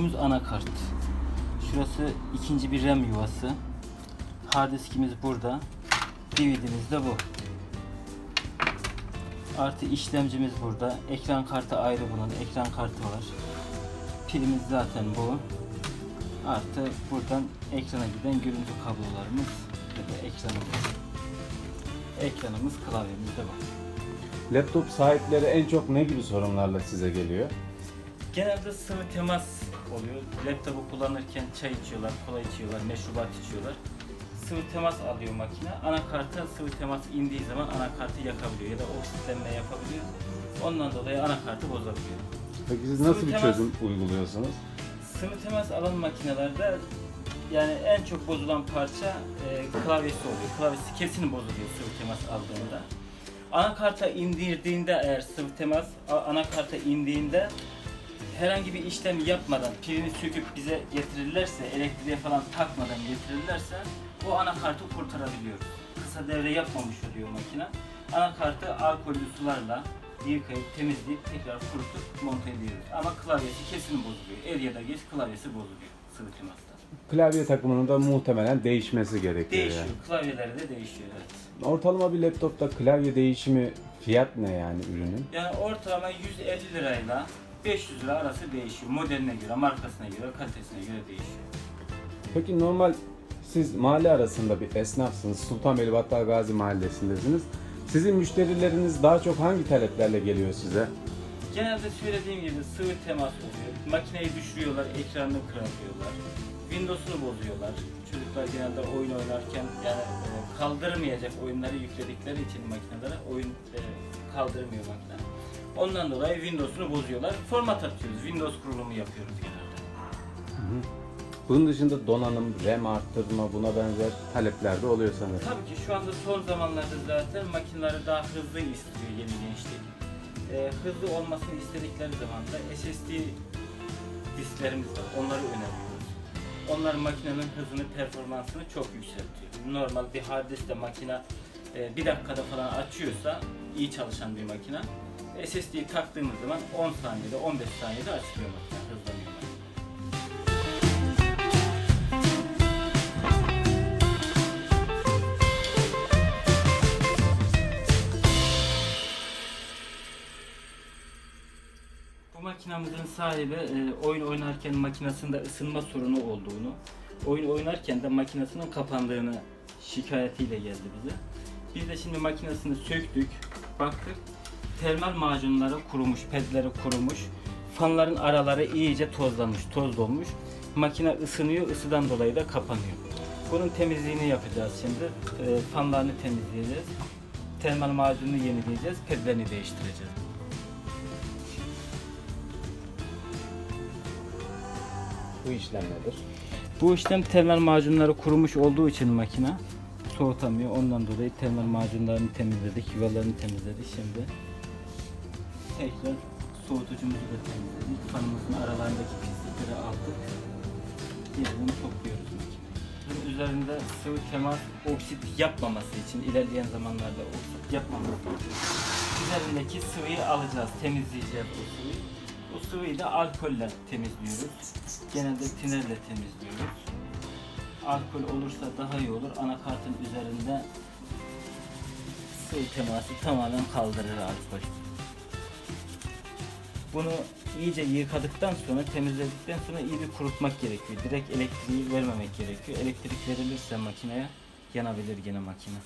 gördüğümüz anakart. Şurası ikinci bir RAM yuvası. Hard diskimiz burada. DVD'miz de bu. Artı işlemcimiz burada. Ekran kartı ayrı bunun. Ekran kartı var. Pilimiz zaten bu. Artı buradan ekrana giden görüntü kablolarımız ve de ekranımız. Ekranımız klavyemiz de var. Laptop sahipleri en çok ne gibi sorunlarla size geliyor? Genelde sıvı temas oluyor. Laptopu kullanırken çay içiyorlar, kola içiyorlar, meşrubat içiyorlar. Sıvı temas alıyor makine. Anakarta sıvı temas indiği zaman anakartı yakabiliyor ya da oksitlenme yapabiliyor. Ondan dolayı anakartı bozabiliyor. Peki siz Sıvı nasıl bir temas- çözüm uyguluyorsunuz? Sıvı temas alan makinelerde yani en çok bozulan parça e, klavyesi oluyor. Klavyesi kesin bozuluyor sıvı temas aldığında. Anakarta indirdiğinde eğer sıvı temas anakarta indiğinde herhangi bir işlem yapmadan pilini söküp bize getirirlerse, elektriğe falan takmadan getirirlerse bu anakartı kurtarabiliyoruz. Kısa devre yapmamış oluyor makine. Anakartı alkollü sularla yıkayıp temizleyip tekrar kurutup monte ediyoruz. Ama klavyesi kesin bozuluyor. Er ya da geç klavyesi bozuluyor sıvı temasta. Klavye takımının da muhtemelen değişmesi gerekiyor Değişiyor. yani. Klavyeleri de değişiyor evet. Ortalama bir laptopta klavye değişimi fiyat ne yani ürünün? Yani ortalama 150 lirayla 500 lira arası değişiyor. Modeline göre, markasına göre, kalitesine göre değişiyor. Peki normal siz mahalle arasında bir esnafsınız. Sultanbeyli Battal Gazi mahallesindesiniz. Sizin müşterileriniz daha çok hangi taleplerle geliyor size? Genelde söylediğim gibi sıvı temas oluyor. Makineyi düşürüyorlar, ekranını kırabiliyorlar. Windows'unu bozuyorlar. Çocuklar genelde oyun oynarken yani e, kaldırmayacak oyunları yükledikleri için makinelere oyun e, kaldırmıyor makine. Ondan dolayı Windows'unu bozuyorlar. Format atıyoruz. Windows kurulumu yapıyoruz genelde. Bunun dışında donanım, RAM arttırma buna benzer talepler de oluyor sanırım. Tabii ki şu anda son zamanlarda zaten makineleri daha hızlı istiyor yeni gençlik. Ee, hızlı olmasını istedikleri zaman da SSD disklerimiz var. Onları öneriyoruz. Onlar makinenin hızını, performansını çok yükseltiyor. Normal bir hard diskte makine e, bir dakikada falan açıyorsa iyi çalışan bir makine. SSD'yi taktığımız zaman 10 saniyede, 15 saniyede açılıyor makine, hızlanıyor. Bu makinamızın sahibi e, oyun oynarken makinesinde ısınma sorunu olduğunu, oyun oynarken de makinesinin kapandığını şikayetiyle geldi bize. Biz de şimdi makinesini söktük, baktık. Termal macunları kurumuş, pedleri kurumuş. Fanların araları iyice tozlanmış, toz dolmuş. Makine ısınıyor, ısıdan dolayı da kapanıyor. Bunun temizliğini yapacağız şimdi. E, fanlarını temizleyeceğiz. Termal macununu yenileyeceğiz, pedlerini değiştireceğiz. Bu işlem nedir? Bu işlem termal macunları kurumuş olduğu için makine soğutamıyor. Ondan dolayı termal macunlarını temizledik, yuvalarını temizledik. Şimdi tekrar soğutucumuzu da temizledik. Fanımızın aralarındaki pislikleri aldık. Yerini topluyoruz makineyi. Bunun üzerinde sıvı temas oksit yapmaması için ilerleyen zamanlarda oksit yapmaması için üzerindeki sıvıyı alacağız, temizleyeceğiz o sıvıyı. Bu sıvıyı da alkolle temizliyoruz. Genelde tinerle temizliyoruz. Alkol olursa daha iyi olur. Anakartın üzerinde sıvı teması tamamen kaldırır alkol. Bunu iyice yıkadıktan sonra, temizledikten sonra iyi bir kurutmak gerekiyor. Direkt elektriği vermemek gerekiyor. Elektrik verilirse makineye yanabilir gene makine.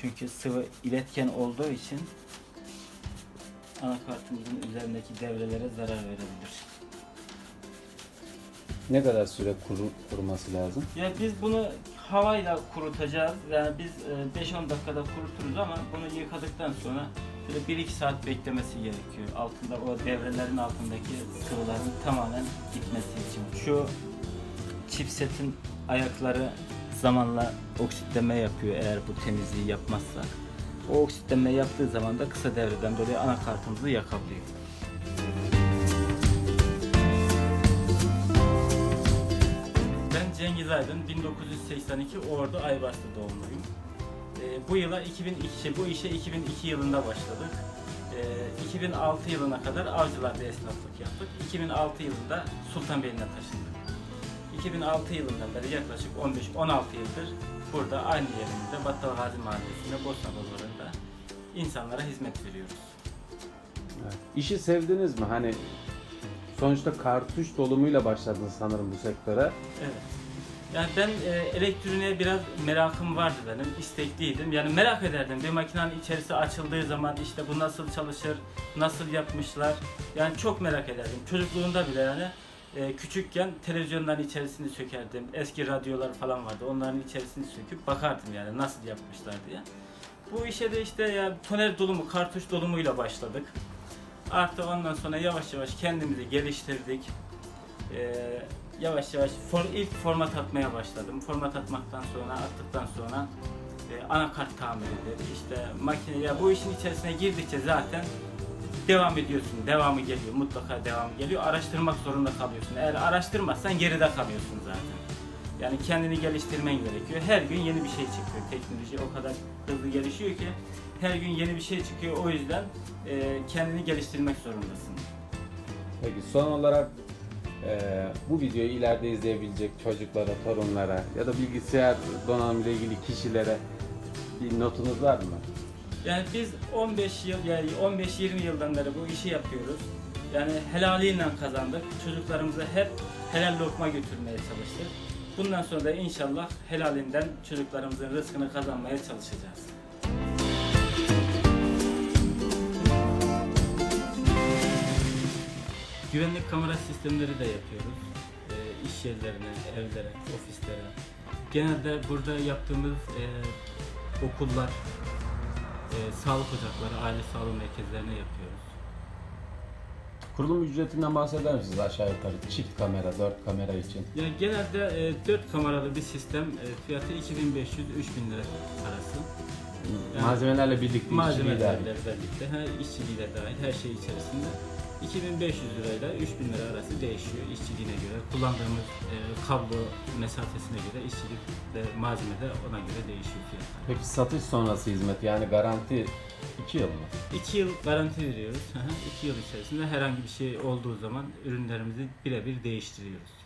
Çünkü sıvı iletken olduğu için anakartımızın üzerindeki devrelere zarar verebilir. Ne kadar süre kuru, kuruması lazım? Ya biz bunu havayla kurutacağız. Yani biz e, 5-10 dakikada kuruturuz ama bunu yıkadıktan sonra şöyle 1-2 saat beklemesi gerekiyor. Altında o devrelerin altındaki sıvıların tamamen gitmesi için. Şu chipsetin ayakları zamanla oksitleme yapıyor eğer bu temizliği yapmazsa. O oksitleme yaptığı zaman da kısa devreden dolayı anakartımızı yakabiliyor. Ben Cengiz Aydın, 1982 Ordu Aybarslı doğumluyum. Ee, bu yıla 2002, şey, bu işe 2002 yılında başladık. Ee, 2006 yılına kadar Avcılar'da esnaflık yaptık. 2006 yılında Sultanbeyli'ne taşındık. 2006 yılından beri yaklaşık 15-16 yıldır burada aynı yerimizde Battal Gazi Mahallesi'nde Bosna Pazarı'nda insanlara hizmet veriyoruz. Evet. İşi sevdiniz mi? Hani sonuçta kartuş dolumuyla başladınız sanırım bu sektöre. Evet. Yani ben e, elektroniğe biraz merakım vardı benim, istekliydim. Yani merak ederdim bir makinenin içerisi açıldığı zaman işte bu nasıl çalışır, nasıl yapmışlar. Yani çok merak ederdim. Çocukluğumda bile yani e, küçükken televizyonların içerisini sökerdim. Eski radyolar falan vardı. Onların içerisini söküp bakardım yani nasıl yapmışlar diye. Bu işe de işte ya toner dolumu, kartuş dolumuyla başladık. Artık ondan sonra yavaş yavaş kendimizi geliştirdik. Ee, yavaş yavaş for, ilk format atmaya başladım. Format atmaktan sonra attıktan sonra e, anakart tamiridir. İşte makine ya bu işin içerisine girdikçe zaten devam ediyorsun. Devamı geliyor. Mutlaka devamı geliyor. Araştırmak zorunda kalıyorsun. Eğer araştırmazsan geride kalıyorsun zaten. Yani kendini geliştirmen gerekiyor. Her gün yeni bir şey çıkıyor. Teknoloji o kadar hızlı gelişiyor ki her gün yeni bir şey çıkıyor. O yüzden e, kendini geliştirmek zorundasın. Peki son olarak e, bu videoyu ileride izleyebilecek çocuklara, torunlara ya da bilgisayar donanımıyla ilgili kişilere bir notunuz var mı? Yani biz 15 yıl yani 15-20 yıldan beri bu işi yapıyoruz. Yani helaliyle kazandık. Çocuklarımıza hep helal lokma götürmeye çalıştık. Bundan sonra da inşallah helalinden çocuklarımızın rızkını kazanmaya çalışacağız. Güvenlik kamera sistemleri de yapıyoruz. E, iş yerlerine, evlere, ofislere. Genelde burada yaptığımız e, okullar, e, sağlık ocakları, aile sağlığı merkezlerine yapıyoruz. Kurulum ücretinden bahseder misiniz aşağı yukarı? Çift kamera, dört kamera için. Yani genelde e, 4 kameralı bir sistem e, fiyatı 2500-3000 lira arası. Yani Malzemelerle birlikte işçiliği Malzemelerle dahil. birlikte, her işçiliği de dahil her şey içerisinde. 2500 lirayla 3000 lira arası değişiyor işçiliğine göre. Kullandığımız e, kablo mesafesine göre işçilik ve malzeme de ona göre değişiyor fiyatlar. Peki satış sonrası hizmet yani garanti 2 yıl mı? 2 yıl garanti veriyoruz. 2 yıl içerisinde herhangi bir şey olduğu zaman ürünlerimizi birebir değiştiriyoruz.